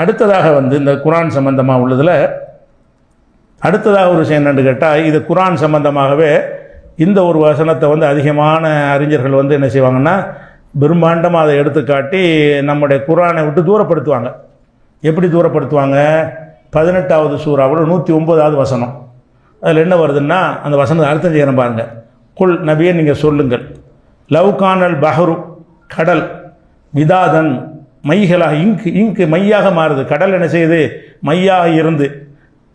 அடுத்ததாக வந்து இந்த குரான் சம்பந்தமாக உள்ளதில் அடுத்ததாக ஒரு விஷயம் என்னன்னு கேட்டால் இது குரான் சம்பந்தமாகவே இந்த ஒரு வசனத்தை வந்து அதிகமான அறிஞர்கள் வந்து என்ன செய்வாங்கன்னா பிரம்மாண்டமாக அதை எடுத்துக்காட்டி நம்முடைய குரானை விட்டு தூரப்படுத்துவாங்க. எப்படி தூரப்படுத்துவாங்க? பதினெட்டாவது சூறாவில் நூற்றி ஒம்பதாவது வசனம். அதில் என்ன வருதுன்னா அந்த வசனத்தை அர்த்தம் செய்யணும் பாருங்கள் குல் நபியை நீங்கள் சொல்லுங்கள். லவ் கானல் பஹரு கடல் விதாதன் மைகளாக இங்கு இங்கு மையாக மாறுது. கடல் என்ன செய்யுது? மையாக இருந்து.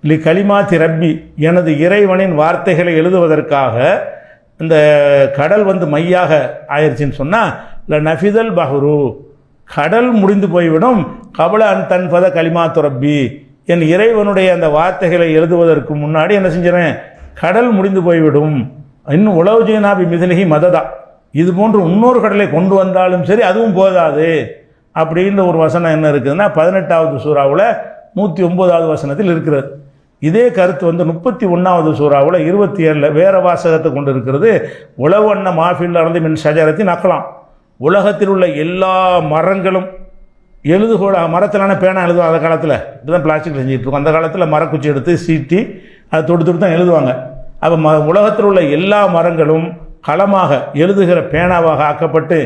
லி களிமா ரப்பி எனது இறைவனின் வார்த்தைகளை எழுதுவதற்காக இந்த கடல் வந்து மையாக ஆயிடுச்சுன்னு சொன்னால் இல்லை நஃபிதல் பஹ்ரு. கடல் முடிந்து போய்விடும். கபல அன் தன்பத களிமா ரப்பி. என் இறைவனுடைய அந்த வார்த்தைகளை எழுதுவதற்கு முன்னாடி என்ன செஞ்சிடறேன் கடல் முடிந்து போய்விடும். இன்னும் உளவு ஜெயனாபி மிதிலகி மததா. இது போன்று இன்னொரு கடலை கொண்டு வந்தாலும் சரி அதுவும் போதாது. அப்படின்ற ஒரு வசனம் என்ன இருக்குதுன்னா பதினெட்டாவது சூறாவில் நூற்றி ஒம்போதாவது வசனத்தில் இருக்கிறது. இதே கருத்து வந்து முப்பத்தி ஒன்றாவது சூறாவில் இருபத்தி ஏழில் வேற வாசகத்தை கொண்டு இருக்கிறது உழவண்ண மாஃபில் நடந்து மின் சஜரத்தை நக்கலாம். உலகத்தில் உள்ள எல்லா மரங்களும் எழுதுகோல மரத்திலான பேனா எழுதுவோம் அந்த காலத்தில். இப்படிதான் பிளாஸ்டிக் செஞ்சுட்டு இருக்கோம். அந்த காலத்தில் மரக்குச்சி எடுத்து சீட்டி அதை தொட்டு தொட்டு தான் எழுதுவாங்க. அப்போ ம உலகத்தில் உள்ள எல்லா மரங்களும் களமாக எழுதுகிற பேனாவாக ஆக்கப்பட்டு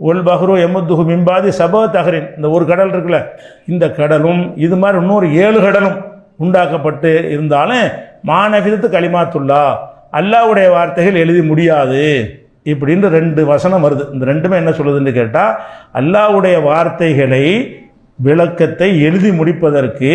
ஒல் பஹ்ரு எமுத்துஹு மிம்பாதி சபா தஹரின். இந்த ஒரு கடல் இருக்குல்ல இந்த கடலும் இது மாதிரி இன்னொரு ஏழு கடலும் உண்டாக்கப்பட்டு இருந்தாலும் மாநபிதத்து களிமாத்துல்லா அல்லாவுடைய வார்த்தைகள் எழுதி முடியாது இப்படின்னு ரெண்டு வசனம் வருது. இந்த ரெண்டுமே என்ன சொல்லுதுன்னு கேட்டால் அல்லாவுடைய வார்த்தைகளை விளக்கத்தை எழுதி முடிப்பதற்கு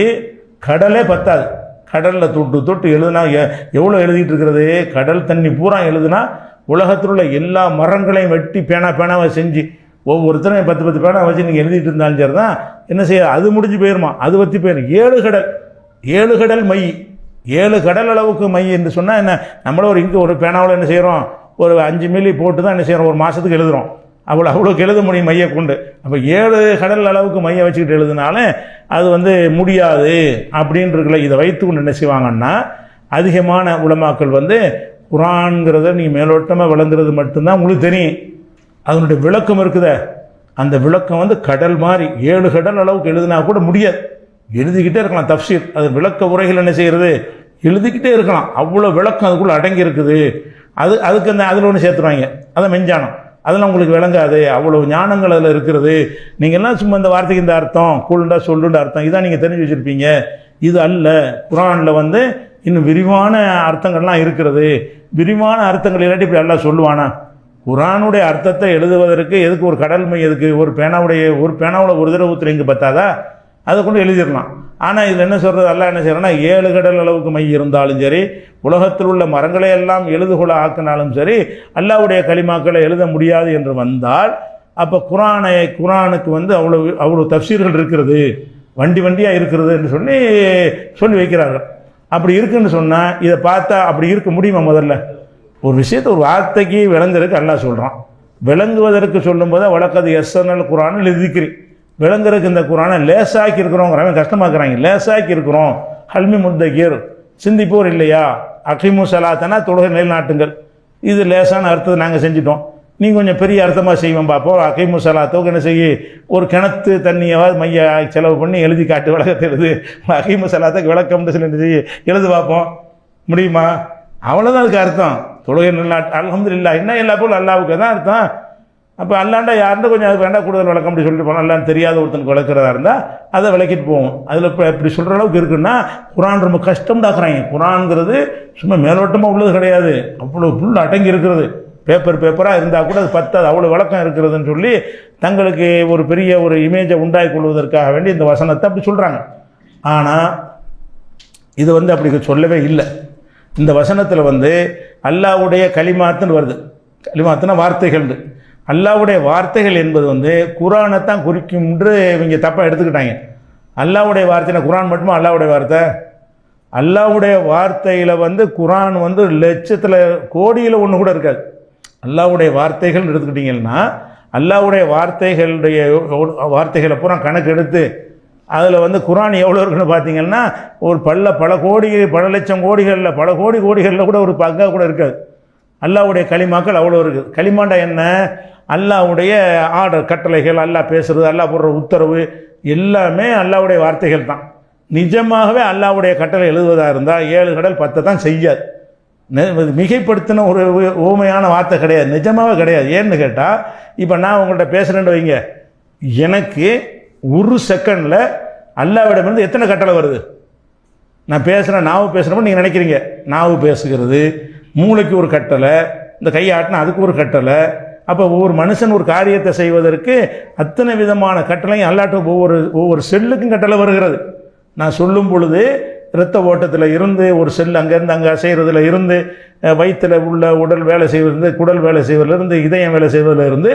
கடலே பத்தாது. கடலில் தொட்டு தொட்டு எழுதுனா எ- எவ்வளோ எழுதிட்டு இருக்கிறது? கடல் தண்ணி பூரா எழுதுனா உலகத்தில் உள்ள எல்லா மரங்களையும் வெட்டி பேனா பேனாவை செஞ்சு ஒவ்வொருத்தரும் பத்து பத்து பேனா வச்சு நீங்கள் எழுதிட்டு இருந்தாலும் சரி தான் என்ன செய்ய அது முடிஞ்சு போயிருமா? அது பற்றி போயிடும் ஏழு கடல். ஏழு கடல் மை. ஏழு கடல் அளவுக்கு மை என்று சொன்னால் என்ன? நம்மளும் ஒரு இங்கே ஒரு பேனாவில் என்ன செய்கிறோம் ஒரு அஞ்சு மில்லி போட்டு தான் என்ன செய்கிறோம் ஒரு மாதத்துக்கு எழுதுகிறோம் அவ்வளோ அவ்வளோக்கு எழுத முடியும் மையை கொண்டு. அப்போ ஏழு கடல் அளவுக்கு மையை வச்சுக்கிட்டு எழுதினாலும் அது வந்து முடியாது அப்படின்றதுல இதை வைத்து கொண்டு என்ன செய்வாங்கன்னா அதிகமான உலமாக்கள் வந்து குரான்கிறத நீங்கள் மேலோட்டமாக விளங்குறது மட்டும்தான் உங்களுக்கு தெரியும். அதனுடைய விளக்கம் இருக்குதே. அந்த விளக்கம் வந்து கடல் மாதிரி ஏழு கடல் அளவுக்கு எழுதினா கூட முடியாது. எழுதிக்கிட்டே இருக்கலாம் தப்சீர். அது விளக்க உரைகள் என்ன செய்கிறது? எழுதிக்கிட்டே இருக்கலாம். அவ்வளோ விளக்கம் அதுக்குள்ளே அடங்கி இருக்குது. அது அதுக்கு அந்த அதில் ஒன்று சேர்த்துருவாங்க. அதை மெஞ்சானம் அதெல்லாம் உங்களுக்கு விளங்காது. அவ்வளோ ஞானங்கள் அதில் இருக்கிறது. நீங்கள் சும்மா இந்த வார்த்தைக்கு இந்த அர்த்தம் கூழுண்டா சொல்லுண்ட அர்த்தம். இதான் நீங்கள் தெரிஞ்சு வச்சுருப்பீங்க. இது அல்ல. குரானில் வந்து இன்னும் விரிவான அர்த்தங்கள்லாம் இருக்கிறது. விரிவான அர்த்தங்கள் இல்லாட்டி இப்படி எல்லாம் சொல்லுவானா? குரானுடைய அர்த்தத்தை எழுதுவதற்கு எதுக்கு ஒரு கடல் மை எதுக்கு ஒரு பேனாவுடைய ஒரு பேனாவில் ஒரு தடவை ஊற்றுற இங்கே பத்தாதா? அதை கொண்டு எழுதிடலாம். ஆனால் இதில் என்ன சொல்கிறது எல்லாம் என்ன செய்கிறேன்னா ஏழு கடல் அளவுக்கு மை இருந்தாலும் சரி உலகத்தில் உள்ள மரங்களை எல்லாம் எழுதுகொள்ள ஆக்கினாலும் சரி அல்லாவுடைய களிமாக்களை எழுத முடியாது என்று வந்தால் அப்போ குரானை குரானுக்கு வந்து அவ்வளோ அவ்வளோ தப்சீர்கள் இருக்கிறது. வண்டி வண்டியாக இருக்கிறது என்று சொல்லி சொல்லி வைக்கிறார்கள். அப்படி இருக்குன்னு சொன்னால் இதை பார்த்தா அப்படி இருக்க முடியுமா முதல்ல? ஒரு விஷயத்தை ஒரு வார்த்தைக்கு விளங்குறதுக்கு அல்லாஹ் சொல்கிறான் விளங்குவதற்கு சொல்லும்போது வழக்கது எஸ்என்எல் குரானில் எழுதிக்கிறி விளங்குறதுக்கு இந்த குரானை லேசாக்கி இருக்கிறோங்கிறவன் கஷ்டமாக்குறாங்க. லேசாக்கி இருக்கிறோம். ஹல்மி முத்தகீர் சிந்திப்போர் இல்லையா? அகிமு சலாத்தனா தொழுகை நிலைநாட்டுங்கள் இது லேசான அர்த்தத்தை நாங்கள் செஞ்சிட்டோம். நீ கொஞ்சம் பெரிய அர்த்தமாக செய்வோம் பார்ப்போம் அகைமு சலாத்தோக்கு என்ன செய்ய? ஒரு கிணத்து தண்ணியாவது மைய செலவு பண்ணி எழுதி காட்டு விளக்கத்தை எழுது. அகைமு சலாத்துக்கு விளக்கம்னு சொல்லி என்ன செய்ய? எழுது பார்ப்போம் முடியுமா? அவ்வளோதான் அதுக்கு அர்த்தம். தொழுகை அல்ஹம்துல் இல்லா என்ன எல்லா பொருள் அல்லாவுக்கு தான் அர்த்தம். அப்போ அல்லாண்டா யாருந்தா கொஞ்சம் அது வேண்டாம் கூடுதல் விளக்கம் அப்படி சொல்லிட்டு போனால் அல்லான்னு தெரியாத ஒருத்தனுக்கு விளக்குறதா இருந்தால் அதை விளக்கிட்டு போவோம். அதில் இப்போ இப்படி சொல்கிற அளவுக்கு இருக்குன்னா குரான் ரொம்ப கஷ்டம்டாக்குறாங்க குரான்ங்கிறது சும்மா மேலோட்டமாக உள்ளது கிடையாது. அவ்வளோ புல் அடங்கி இருக்கிறது. பேப்பர் பேப்பராக இருந்தால் கூட அது பத்தாது. அவ்வளோ விளக்கம் இருக்கிறதுன்னு சொல்லி தங்களுக்கு ஒரு பெரிய ஒரு இமேஜை உண்டாகி கொள்வதற்காக வேண்டி இந்த வசனத்தை அப்படி சொல்கிறாங்க ஆனால் இது வந்து அப்படி சொல்லவே இல்லை. இந்த வசனத்தில் வந்து அல்லாவுடைய களிமாத்துன்னு வருது. களிமாத்துனா வார்த்தைகள் அல்லாவுடைய வார்த்தைகள் என்பது வந்து குரானை தான் குறிக்கும் என்று இவங்க தப்பாக எடுத்துக்கிட்டாங்க. அல்லாவுடைய வார்த்தைனா குரான் மட்டுமா? அல்லாவுடைய வார்த்தை? அல்லாவுடைய வார்த்தையில் வந்து குரான் வந்து லட்சத்தில் கோடியில் ஒன்று கூட இருக்காது. அல்லாவுடைய வார்த்தைகள் எடுத்துக்கிட்டிங்கன்னா அல்லாவுடைய வார்த்தைகளுடைய வார்த்தைகளை பூரா கணக்கு எடுத்து அதில் வந்து குரான் எவ்வளோ இருக்குன்னு பார்த்தீங்கன்னா ஒரு பல்ல பல கோடி பல லட்சம் கோடிகளில் பல கோடி கோடிகளில் கூட ஒரு பங்காக கூட இருக்காது. அல்லாவுடைய களிமாக்கள் அவ்வளோ இருக்குது. களிமாண்டா என்ன? அல்லாவுடைய ஆர்டர் கட்டளைகள் அல்லாஹ் பேசுறது அல்லாஹ் போடுற உத்தரவு எல்லாமே அல்லாவுடைய வார்த்தைகள் தான். நிஜமாகவே அல்லாவுடைய கட்டளை எழுதுவதாக இருந்தால் ஏழு கடல் பத்தை தான் செய்யாது. மிகைப்படுத்தின ஒரு ஊமையான வார்த்தை கிடையாது. நிஜமாகவே கிடையாது. ஏன்னு கேட்டால் இப்போ நான் உங்கள்கிட்ட பேசுகிறேன்னு வைங்க. எனக்கு ஒரு செகண்டில் அல்லாவிடமிருந்து எத்தனை கட்டளை வருது? நான் பேசுகிறேன் நாவு பேசுகிறப்ப நீங்கள் நினைக்கிறீங்க. நாவு பேசுகிறது மூளைக்கு ஒரு கட்டளை இந்த கையாட்டினா அதுக்கு ஒரு கட்டளை. அப்போ ஒவ்வொரு மனுஷன் ஒரு காரியத்தை செய்வதற்கு அத்தனை விதமான கட்டளையும் அல்லாட்டும் ஒவ்வொரு ஒவ்வொரு செல்லுக்கும் கட்டளை வருகிறது. நான் சொல்லும் பொழுது இரத்த ஓட்டத்தில் இருந்து ஒரு செல் அங்கேருந்து அங்கே செய்கிறதுல இருந்து வயிற்றில் உள்ள உடல் வேலை செய்வதிலிருந்து குடல் வேலை செய்வதிலிருந்து இதயம் வேலை செய்வதில் இருந்து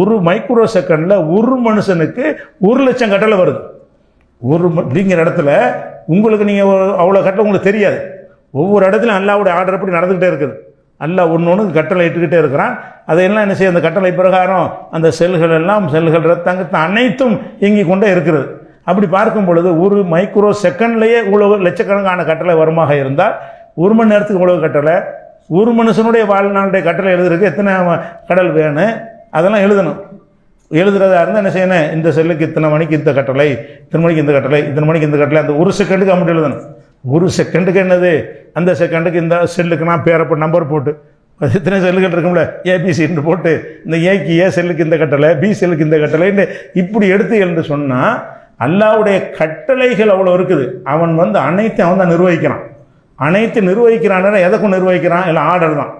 ஒரு மைக்ரோ செகண்டில் ஒரு மனுஷனுக்கு ஒரு லட்சம் கட்டளை வருது. ஒரு அப்படிங்கிற இடத்துல உங்களுக்கு நீங்கள் அவ்வளோ கட்டளை உங்களுக்கு தெரியாது. ஒவ்வொரு இடத்துலையும் அல்லாவுடைய ஆர்டர் அப்படி நடந்துக்கிட்டே இருக்குது. அல்லா ஒன்று ஒன்று கட்டளை இட்டுக்கிட்டே இருக்கிறான். அதையெல்லாம் என்ன செய்ய அந்த கட்டளை பிரகாரம் அந்த செல்கள் எல்லாம் செல்கள் ரத்தங்கத்தை அனைத்தும் இயங்கி கொண்டே இருக்கிறது. அப்படி பார்க்கும் பொழுது ஒரு மைக்ரோ செகண்ட்லேயே உழவு லட்சக்கணக்கான கட்டளை வருமாக இருந்தால் ஒரு மணி நேரத்துக்கு உழவு கட்டளை ஒரு மனுஷனுடைய வாழ்நாளுடைய கட்டளை எழுதுறதுக்கு எத்தனை கடல் வேணும் அதெல்லாம் எழுதணும். எழுதுறதா இருந்தால் என்ன செய்யணும்? இந்த செல்லுக்கு இத்தனை மணிக்கு இந்த கட்டளை இத்தனை மணிக்கு இந்த கட்டளை இத்தனை மணிக்கு இந்த கட்டளை அந்த ஒரு செகண்டுக்கு அமௌண்ட் எழுதணும். ஒரு செகண்டுக்கு என்னது? அந்த செகண்டுக்கு இந்த செல்லுக்கு நான் பேரப்ப நம்பர் போட்டு. இத்தனை செல்லுகள் இருக்கும்ல? ஏபிசின்னு போட்டு இந்த ஏக்கு ஏ செல்லுக்கு இந்த கட்டளை பி செல்லுக்கு இந்த கட்டளைன்னு இப்படி எடுத்து என்று சொன்னால் அல்லாவுடைய கட்டளைகள் அவ்வளோ இருக்குது. அவன் வந்து அனைத்தையும் அவன் தான் நிர்வகிக்கிறான். அனைத்து நிர்வகிக்கிறான் எதற்கும் நிர்வகிக்கிறான்? இல்லை ஆர்டர் தான்.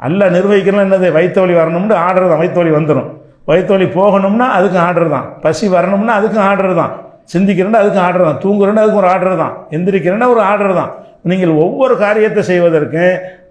அல்ல நிர்வகிக்கலாம் என்னது? வைத்தோலி வரணும்னு ஆர்டர் தான். வைத்தோலி வந்துடும் வைத்தோலி போகணும்னா அதுக்கும் ஆர்டர் தான். பசி வரணும்னா அதுக்கும் ஆர்டர் தான். சிந்திக்கிறேன்னா அதுக்கும் ஆர்டர் தான். தூங்குறேன்னா அதுக்கு ஒரு ஆர்டர் தான். எந்திரிக்கிறேன்னா ஒரு ஆர்டர் தான். நீங்கள் ஒவ்வொரு காரியத்தை செய்வதற்கு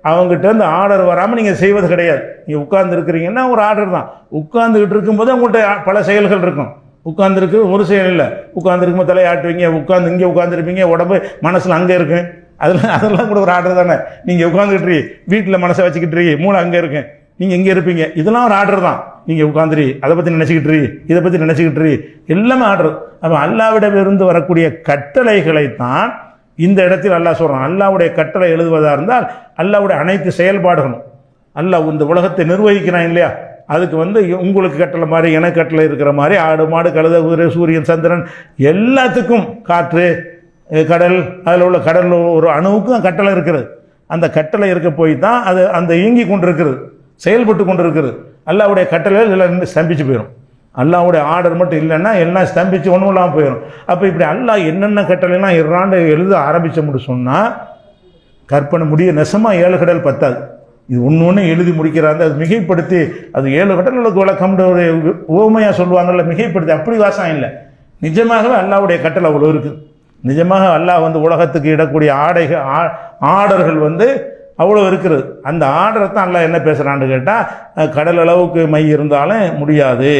அவங்ககிட்ட இருந்து ஆர்டர் வராமல் நீங்கள் செய்வது கிடையாது. நீங்கள் உட்கார்ந்து இருக்கிறீங்கன்னா ஒரு ஆர்டர் தான். உட்கார்ந்துக்கிட்டு இருக்கும்போது உங்கள்கிட்ட பல செயல்கள் இருக்கும். உட்காந்துருக்கு ஒரு செயல் இல்லை. உட்காந்துருக்கும்போது தலையாட்டுவீங்க உட்காந்து இங்கே உட்காந்துருப்பீங்க உடம்பு மனசில் அங்கே இருக்கு. அதெல்லாம் அதெல்லாம் கூட ஒரு ஆர்டர் தானே. நீங்கள் உட்காந்துக்கிட்டு வீட்டில் மனசை வச்சுக்கிட்டு மூளை அங்கே இருக்கு. நீங்கள் இங்கே இருப்பீங்க. இதெல்லாம் ஒரு ஆர்டர் தான். நீங்கள் உட்காந்துரு அதை பற்றி நினச்சிக்கிட்டு இதை பற்றி நினச்சிக்கிட்டு எல்லாமே ஆர்டர். அப்போ அல்லாவிடமிருந்து வரக்கூடிய கட்டளைகளை தான் இந்த இடத்தில் அல்லாஹ் சொல்கிறான் அல்லாவுடைய கட்டளை எழுதுவதாக இருந்தால் அல்லாவுடைய அனைத்து செயல்பாடுகளும் அல்லாஹ் இந்த உலகத்தை நிர்வகிக்கிறான் இல்லையா? அதுக்கு வந்து உங்களுக்கு கட்டளை மாதிரி எனக்கு கட்டளை இருக்கிற மாதிரி ஆடு மாடு கழுத குதிரை சூரியன் சந்திரன் எல்லாத்துக்கும் காற்று கடல் அதில் உள்ள கடல் ஒரு அணுவுக்கும் கட்டளை இருக்கிறது. அந்த கட்டளை இருக்க போய் தான் அது அந்த இயங்கி கொண்டிருக்கிறது செயல்பட்டு கொண்டிருக்கிறது. அல்லாவுடைய கட்டளைகள் எல்லாம் ஸ்தம்பிச்சு போயிடும் அல்லாவுடைய ஆர்டர் மட்டும் இல்லைன்னா எல்லாம் ஸ்தம்பிச்சு ஒன்றும் இல்லாமல் போயிடும் அப்போ இப்படி அல்லா என்னென்ன கட்டளைலாம் இறாண்டு எழுத ஆரம்பிச்ச முடியும் சொன்னால் கற்பனை முடிய நெசமாக ஏழு கடல் பத்தாது. இது ஒன்று ஒன்று எழுதி முடிக்கிறாங்க அது மிகைப்படுத்தி அது ஏழு கட்டங்களுக்கு விளக்கம் ஒரு ஓமையாக சொல்லுவாங்கல்ல மிகைப்படுத்தி அப்படி வாசம் இல்லை. நிஜமாகவே அல்லாவுடைய கட்டளை அவ்வளோ இருக்குது நிஜமாக அல்லாஹ் வந்து உலகத்துக்கு இடக்கூடிய ஆடைகள் ஆ- ஆர்டர்கள் வந்து அவ்வளோ இருக்கிறது. அந்த ஆர்டரை தான் அல்லாஹ் என்ன பேசுகிறான்னு கேட்டால் கடல் அளவுக்கு மை இருந்தாலும் முடியாது.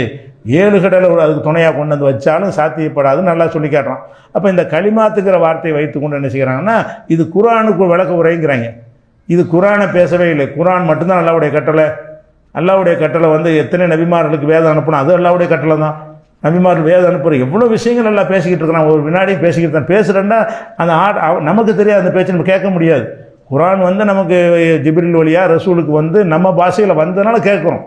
ஏழு கடலை அதுக்கு துணையாக கொண்டு வந்து வச்சாலும் சாத்தியப்படாதுன்னு நல்லா சொல்லி காட்டுறான். அப்போ இந்த களிமாத்துக்கிற வார்த்தையை வைத்துக்கொண்டு என்ன செய்கிறாங்கன்னா இது குரானுக்கு விளக்க உரைங்கிறாங்க. இது குரானை பேசவே இல்லை. குரான் மட்டும்தான் அல்லாவுடைய கட்டளை. அல்லாவுடைய கட்டளை வந்து எத்தனை நபிமார்களுக்கு வேதம் அனுப்பணும் அது அல்லாவுடைய கட்டளை தான். நபிமார்கள் வேதம் அனுப்புகிற எவ்வளோ விஷயங்கள் எல்லாம் பேசிக்கிட்டு இருக்கிறான். ஒரு வினாடி பேசிக்கிட்டு தான். பேசுகிறேன்னா அந்த ஆட் அவ- நமக்கு தெரியாது அந்த பேச்சு நம்ம கேட்க முடியாது. குரான் வந்து நமக்கு ஜிபிரில் வழியாக ரசூலுக்கு வந்து நம்ம பாஷையில் வந்ததுனால கேட்குறோம்.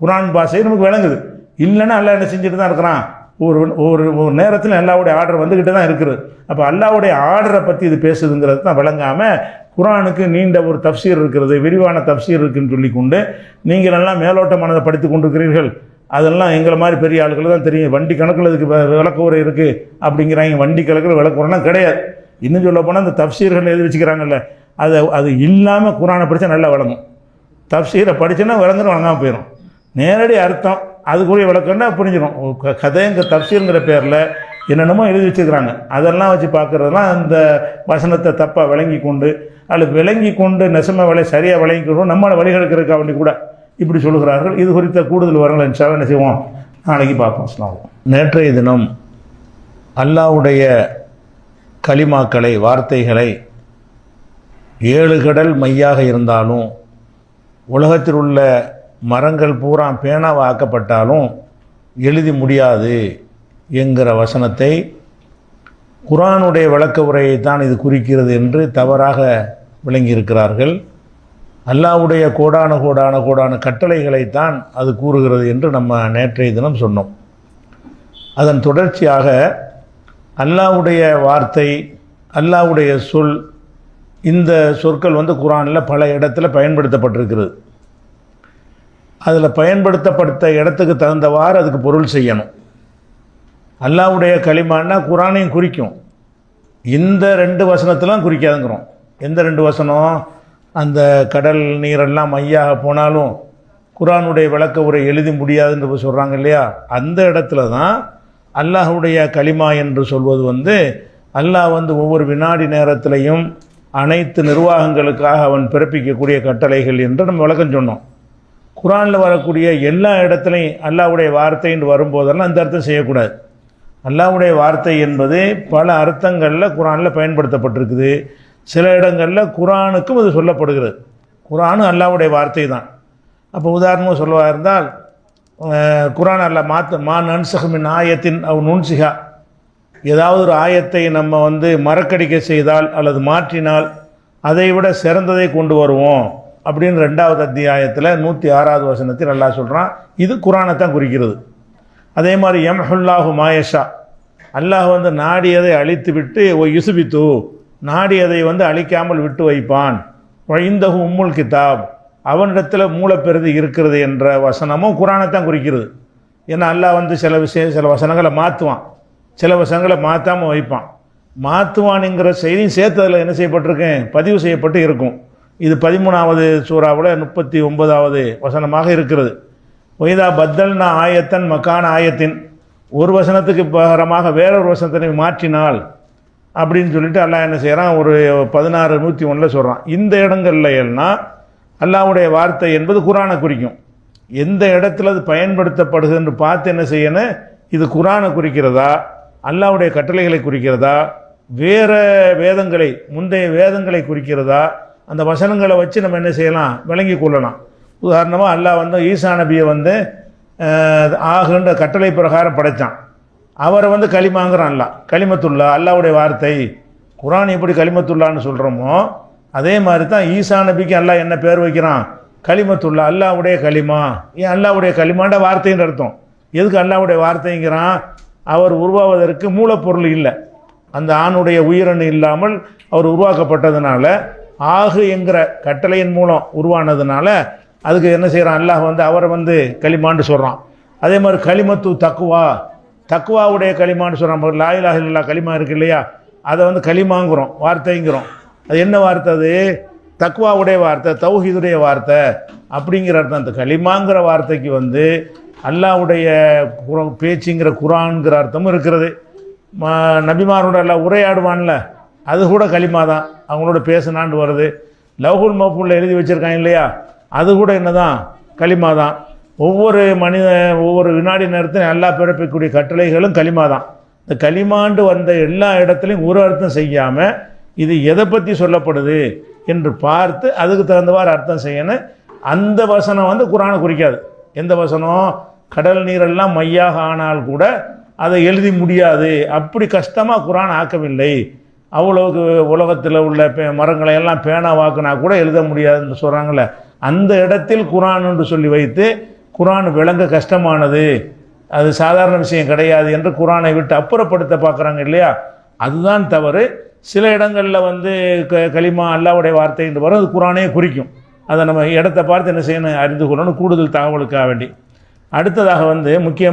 குரான் பாஷை நமக்கு விளங்குது. இல்லைன்னா எல்லாம் என்ன செஞ்சுட்டு தான் இருக்கிறான்? ஒரு ஒரு ஒரு நேரத்தில் அல்லாவுடைய ஆர்டர் வந்துக்கிட்டு தான் இருக்குது. அப்போ அல்லாவுடைய ஆர்டரை பற்றி இது பேசுதுங்கிறது தான் விளங்காமல் குரானுக்கு நீண்ட ஒரு தப்சீர் இருக்கிறது விரிவான தப்சீர் இருக்குன்னு சொல்லி கொண்டு நீங்கள் எல்லாம் மேலோட்டமானதை படித்து கொண்டிருக்கிறீர்கள். அதெல்லாம் எங்களை மாதிரி பெரிய ஆளுகள் தான் தெரியும். வண்டி கணக்கில் இதுக்கு வி- விளக்க உரை இருக்குது அப்படிங்கிறாங்க. வண்டி கணக்கில் விளக்க கிடையாது. இன்னும் சொல்ல போனால் அந்த தப்சீர்கள் எழுதி வச்சுக்கிறாங்கல்ல அது அது இல்லாமல் குரானை படித்தா நல்லா விளங்கும். தப்சீரை படித்தோன்னா விளங்குன்னு வழங்காமல் போயிடும் நேரடி அர்த்தம். அதுக்குரிய விளக்கம்னா புரிஞ்சிடும் கதைங்கிற க- கதைங்க தப்சீருங்கிற பேரில் என்னென்னமோ எழுதி வச்சுருக்கிறாங்க. அதெல்லாம் வச்சு பார்க்குறதுலாம் அந்த வசனத்தை தப்பாக விளங்கி கொண்டு அல்லது விளங்கி கொண்டு நெசம விலை சரியாக விளங்கி கொண்டு நம்மளை வழிகெடுக்கிறதுக்காக வேண்டி கூட இப்படி சொல்லுகிறார்கள். இது குறித்த கூடுதல் வரங்கள் இன்ஷால்லா என்ன செய்வோம்? நாளைக்கு பார்ப்போம். அஸ்ஸலாமு நேற்றைய தினம் அல்லாவுடைய களிமாக்களை வார்த்தைகளை ஏழு கடல் மையாக இருந்தாலும் உலகத்தில் உள்ள மரங்கள் பூரா பேனாவாக்கப்பட்டாலும் எழுதி முடியாது என்கிற வசனத்தை குரானுடைய விளக்க உரையை தான் இது குறிக்கிறது என்று தவறாக விளங்கியிருக்கிறார்கள். அல்லாவுடைய கோடான கோடான கோடான கட்டளைகளைத்தான் அது கூறுகிறது என்று நம்ம நேற்றைய தினம் சொன்னோம். அதன் தொடர்ச்சியாக அல்லாஹ்வுடைய வார்த்தை அல்லாஹ்வுடைய சொல் இந்த சொற்கள் வந்து குரானில் பல இடத்துல பயன்படுத்தப்பட்டிருக்கிறது. அதில் பயன்படுத்தப்பட்ட இடத்துக்கு தகுந்தவாறு அதுக்கு பொருள் செய்யணும். அல்லாஹ்வுடைய களிமான்னா குரானையும் குறிக்கும். இந்த ரெண்டு வசனத்தெலாம் குறிக்காதுங்கிறோம். எந்த ரெண்டு வசனம்? அந்த கடல் நீரெல்லாம் மையாக போனாலும் குரானுடைய விளக்க உரை எழுதி முடியாதுன்னு சொல்கிறாங்க இல்லையா? அந்த இடத்துல தான் அல்லாஹ்வுடைய களிமா என்று சொல்வது வந்து அல்லாஹ் வந்து ஒவ்வொரு வினாடி நேரத்திலையும் அனைத்து நிர்வாகங்களுக்காக அவன் பிறப்பிக்கக்கூடிய கட்டளைகள் என்று நம்ம விளக்கம் சொன்னோம். குரானில் வரக்கூடிய எல்லா இடத்துலையும் அல்லாஹ்வுடைய வார்த்தைன்னு வரும்போதெல்லாம் அந்த அர்த்தம் செய்யக்கூடாது. அல்லாஹ்வுடைய வார்த்தை என்பது பல அர்த்தங்களில் குரானில் பயன்படுத்தப்பட்டிருக்குது. சில இடங்களில் குரானுக்கும் அது சொல்லப்படுகிறது. குரானும் அல்லாவுடைய வார்த்தை தான். அப்போ உதாரணமாக சொல்லுவா இருந்தால் குரான் அல்ல மாத்த மா நன்சகமின் ஆயத்தின் அவ் நுண்சிகா ஏதாவது ஒரு ஆயத்தை நம்ம வந்து மறக்கடிக்க செய்தால் அல்லது மாற்றினால் அதை விட சிறந்ததை கொண்டு வருவோம். அப்படின்னு ரெண்டாவது அத்தியாயத்தில் நூற்றி ஆறாவது வசனத்தில் நல்லா சொல்கிறான் இது குரானை தான் குறிக்கிறது. அதே மாதிரி எம்ஹுல்லாஹு மாயஷா. அல்லாஹ் வந்து நாடியதை அழித்து விட்டு ஓ யுசுபித்து நாடியதை வந்து அழிக்காமல் விட்டு வைப்பான். இந்தகு உம்முல் கிதாப். அவனிடத்தில் மூலப்பெருது இருக்கிறது என்ற வசனமும் குரானை தான் குறிக்கிறது. ஏன்னா அல்லாஹ் வந்து சில விஷயம் சில வசனங்களை மாற்றுவான் சில வசனங்களை மாற்றாமல் வைப்பான். மாற்றுவானுங்கிற செய்தியும் சேர்த்து அதில் என்ன செய்யப்பட்டிருக்கேன் பதிவு செய்யப்பட்டு இருக்கும். இது பதிமூணாவது சூறாவில் முப்பத்தி ஒன்பதாவது வசனமாக இருக்கிறது. ஒய்தா பத்தல்னா ஆயத்தன் மக்கான ஆயத்தின். ஒரு வசனத்துக்கு பகரமாக வேறொரு வசனத்தினை மாற்றினால் அப்படின்னு சொல்லிட்டு அல்லாஹ் என்ன செய்கிறான் ஒரு பதினாறு நூற்றி ஒன்றில் சொல்கிறான் இந்த இடங்கள்ல எல்லாம் அல்லாவுடைய வார்த்தை என்பது குரானை குறிக்கும். எந்த இடத்துல அது பயன்படுத்தப்படுதுன்னு பார்த்து என்ன செய்யணும் இது குரானை குறிக்கிறதா? அல்லாவுடைய கட்டளைகளை குறிக்கிறதா? வேறு வேதங்களை முந்தைய வேதங்களை குறிக்கிறதா? அந்த வசனங்களை வச்சு நம்ம என்ன செய்யலாம்? விளங்கி கொள்ளலாம். உதாரணமாக அல்லாஹ் வந்து ஈசா நபியை வந்து ஆகுன்ற கட்டளை பிரகாரம் படைத்தான் அவரை வந்து களிமாங்கிறான் அல்லாஹ். களிமத்துல்லா அல்லாவுடைய வார்த்தை. குரான் எப்படி களிமத்துல்லான்னு சொல்கிறோமோ அதே மாதிரி தான் ஈசா நபிக்கு அல்லாஹ் என்ன பேர் வைக்கிறான்? களிமத்துல்லா அல்லாவுடைய களிமா. ஏன் அல்லாவுடைய களிமாண்ட வார்த்தைன்னு அர்த்தம். எதுக்கு அல்லாஹ்வுடைய வார்த்தைங்கிறான்? அவர் உருவாவதற்கு மூலப்பொருள் இல்லை. அந்த ஆணுடைய உயிரணு இல்லாமல் அவர் உருவாக்கப்பட்டதுனால ஆகு என்கிற கட்டளையின் மூலம் உருவானதுனால அதுக்கு என்ன செய்கிறான் அல்லாஹ் வந்து அவரை வந்து களிமான்னு சொல்கிறான் அதே மாதிரி களிமத்து தக்குவா தக்குவாவுடைய களிமான்னு சொல்கிறான் லாயிலாக இல்லா களிமா இருக்கு இல்லையா? அதை வந்து களிமாங்கிறோம் வார்த்தைங்கிறோம். அது என்ன வார்த்தை அது? தக்குவாவுடைய வார்த்தை தௌஹீதுடைய வார்த்தை. அப்படிங்கிற அர்த்தம். அந்த களிமாங்கிற வார்த்தைக்கு வந்து அல்லாஹ்வுடைய பேச்சுங்கிற குரான்கிற அர்த்தமும் இருக்கிறது. நபிமாரோட எல்லாம் உரையாடுவான்ல அது கூட களிமா தான் அவங்களோட பேசினாண்டு வருது. லவ்ஹுல் மஃபூலில் எழுதி வச்சுருக்காங்க இல்லையா? அது கூட என்னதான்? களிமா தான் ஒவ்வொரு மனித ஒவ்வொரு வினாடி நேரத்தில் நல்லா பிறப்பிக்கக்கூடிய கட்டளைகளும் களிமா தான் இந்த களிமாண்டு வந்த எல்லா இடத்துலையும் ஒரு அர்த்தம் செய்யாமல் இது எதை பற்றி சொல்லப்படுது என்று பார்த்து அதுக்கு தகுந்தவாறு அர்த்தம் செய்யணும். அந்த வசனம் வந்து குரானை குறிக்காது. எந்த வசனம்? கடல் நீரெல்லாம் மையாக ஆனால் கூட அதை எழுதி முடியாது. அப்படி கஷ்டமாக குரான் ஆக்கவில்லை. அவ்வளவுக்கு உலகத்தில் உள்ள பே மரங்களை எல்லாம் பேனாவாக்குனா கூட எழுத முடியாதுன்னு சொல்கிறாங்களே அந்த இடத்தில் குரான் என்று சொல்லி வைத்து குரான் விளங்க கஷ்டமானது. அது சாதாரண விஷயம் கிடையாது என்று குரானை விட்டு அப்புறப்படுத்த பார்க்குறாங்க இல்லையா? அதுதான் தவறு. சில இடங்களில் வந்து க களிமா அல்லாவுடைய வார்த்தை என்று வரும் அது குரானே குறிக்கும். அதை நம்ம இடத்தை பார்த்து என்ன செய்யணும் அறிந்து கொள்ளணும் கூடுதல் தகவலுக்காக வேண்டி. அடுத்ததாக வந்து முக்கியம்